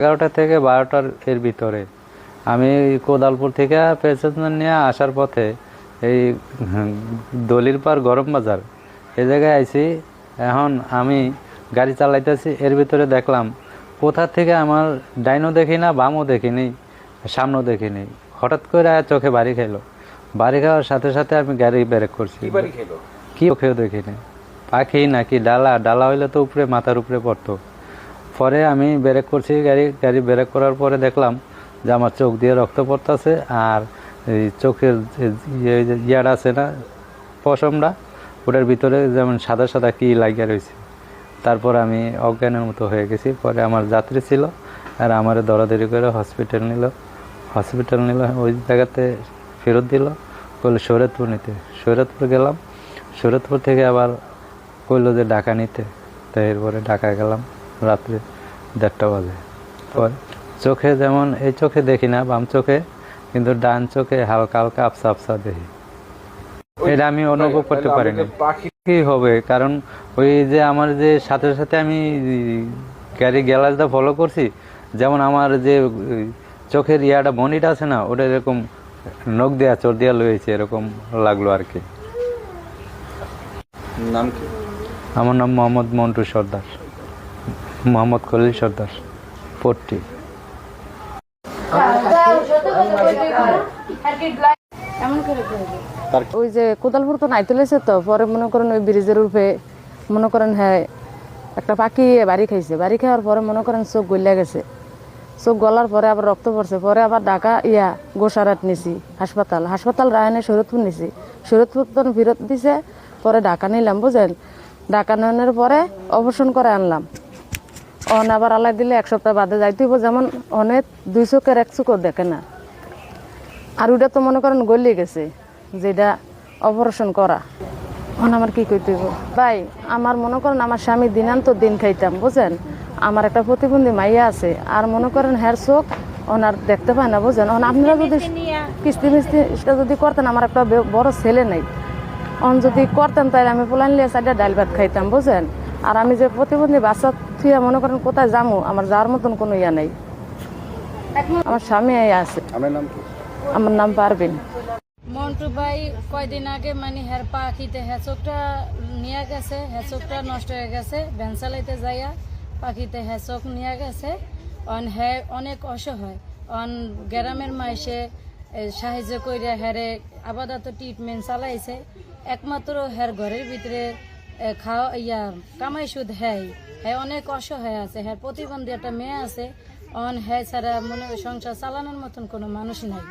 এগারোটা থেকে বারোটার এর ভিতরে। আমি কোদালপুর থেকে প্যাসেঞ্জার নিয়ে আসার পথে এই দলির পার গরম বাজার এই জায়গায় আইছি। এখন আমি গাড়ি চালাইতেছি এর ভিতরে দেখলাম কোথা থেকে আমার ডাইনও দেখি না বামও দেখিনি সামনেও দেখিনি হঠাৎ করে চোখে বাড়ি খাইলো। বাড়ি খাওয়ার সাথে সাথে আমি গাড়ি ব্রেক করছি। খেলো কি চোখেও দেখিনি পাখি নাকি ডালা ডালা হইলে তো উপরে মাথার উপরে পড়তো। পরে আমি ব্রেক করছি, গাড়ি গাড়ি ব্রেক করার পরে দেখলাম যে আমার চোখ দিয়ে রক্ত পড়তেছে আর এই চোখের ইয়ে- যে ইয়াটা আছে না, পশমটা, ওটার ভিতরে যেমন সাদা সাদা কী লাগিয়ে রয়েছে। তারপর আমি অজ্ঞানের মতো হয়ে গেছি। পরে আমার যাত্রী ছিল আর আমার দৌড়াদৌড়ি করে হসপিটাল নিল। হসপিটাল নিল, ওই জায়গাতে ফেরত দিল। বলল শরৎপুর নিতে। শরৎপুর গেলাম। শরৎপুর থেকে আবার কইলো যে, ঢাকা নিতে। তাই এরপরে ঢাকা গেলাম। রাত্রে দেড়টা বাজে। পরে চোখে যেমন এই চোখে দেখি না বাম চোখে কিন্তু ডান চোখে হালকা হালকা আফসা আফসা দেখি। এটা আমি অনুভব করতে পাখি কি হবে? কারণ ওই যে আমার যে সাথে সাথে আমি গাড়ি গ্যালাসটা ফলো করছি যেমন আমার যে চোখের ইয়াটা মনিটা আছে না ওটা এরকম নখ দেয়া চোর দেয়া লয়েছে এরকম লাগল আর কি। নাম কি? আমার নাম মোহাম্মদ মন্টু সর্দার। মোহাম্মদ খলিল সর্দার, পট্টি। ওই যে কোদালপুর তো নাই তুলেছে তো, পরে মনে করেন ওই ব্রিজের উপরে মনে করেন হ্যাঁ একটা পাখি বাড়ি খাইছে। বাড়ি খাওয়ার পরে মনে করেন চোখ গলিয়া গেছে। চোখ গলার পরে আবার রক্ত পড়ছে। পরে আবার ঢাকা ইয়া গোসারাট নিছি, হাসপাতাল। হাসপাতাল রায়নে শরৎপুর নিছি। শরৎপুর তো ফেরত দিছে, পরে ঢাকা নিলাম বুঝেন ঢাকা নেওয়ার পরে অপারেশন করে আনলাম। অন আবার আলাই দিলে এক সপ্তাহ বাদে যাইতে হইব। যেমন অনেক দুই চোখের এক চোখও দেখে না। আর ওটা তো মনে করেন গলিয়ে গেছে যেটা অপারেশন করা। এখন আমার কি করতে হইব? ভাই আমার মনে করেন আমার স্বামী দিনান্ত দিন খাইতাম বুঝেন আমার একটা প্রতিবন্ধী মাইয়া আছে আর মনে করেন হ্যার চোখ ওনার দেখতে পায় না বুঝেন এখন আপনারা যদি কিস্তি মিস্তি এটা যদি করতেন আমার একটা বড় ছেলে নেই। অন যদি করতেন তাহলে আমি পোলান লিয়ে সাইডে ডাল ভাত খাইতাম বুঝেন আর আমি যে প্রতিবন্ধী বাচ্চা থুয়া মনে করেন কোথায় যামু আমার যাওয়ার মতন কোনো ইয়া নেই। আমার স্বামী এই আছে। আমার নাম কি? আমার নাম পারবিন মন্টু ভাই কয়দিন আগে মানে হের পাখিতে হেঁচকটা নিয়ে গেছে হেঁচকটা নষ্ট হয়ে গেছে ভ্যান চালাইতে যাইয়া পাখিতে হেঁচক নিয়ে গেছে। অন হে অনেক অসহায়। অন গ্রামের মাইসে সাহায্য কইরা হেরে আপাতত ট্রিটমেন্ট চালাইছে। একমাত্র হের ঘরের ভিতরে খাওয়া ইয়া, কামাই সুদ হ্যাঁ হ্যাঁ অনেক অসহায় আছে। হ্যাঁ প্রতিবন্ধী একটা মেয়ে আছে। অন হ্যাঁ ছাড়া মনে সংসার চালানোর মতন কোনো মানুষ নাই।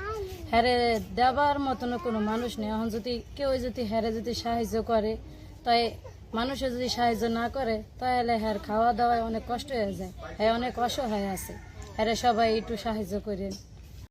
হ্যারে দেবার মতন কোনো মানুষ নেই। এখন যদি কেউ যদি হ্যারে যদি সাহায্য করে, তাই মানুষে যদি সাহায্য না করে, তাহলে হ্যার খাওয়া দাওয়ায় অনেক কষ্ট হয়ে যায়। হ্যাঁ অনেক অসহায় আছে। হ্যারে সবাই একটু সাহায্য করেন।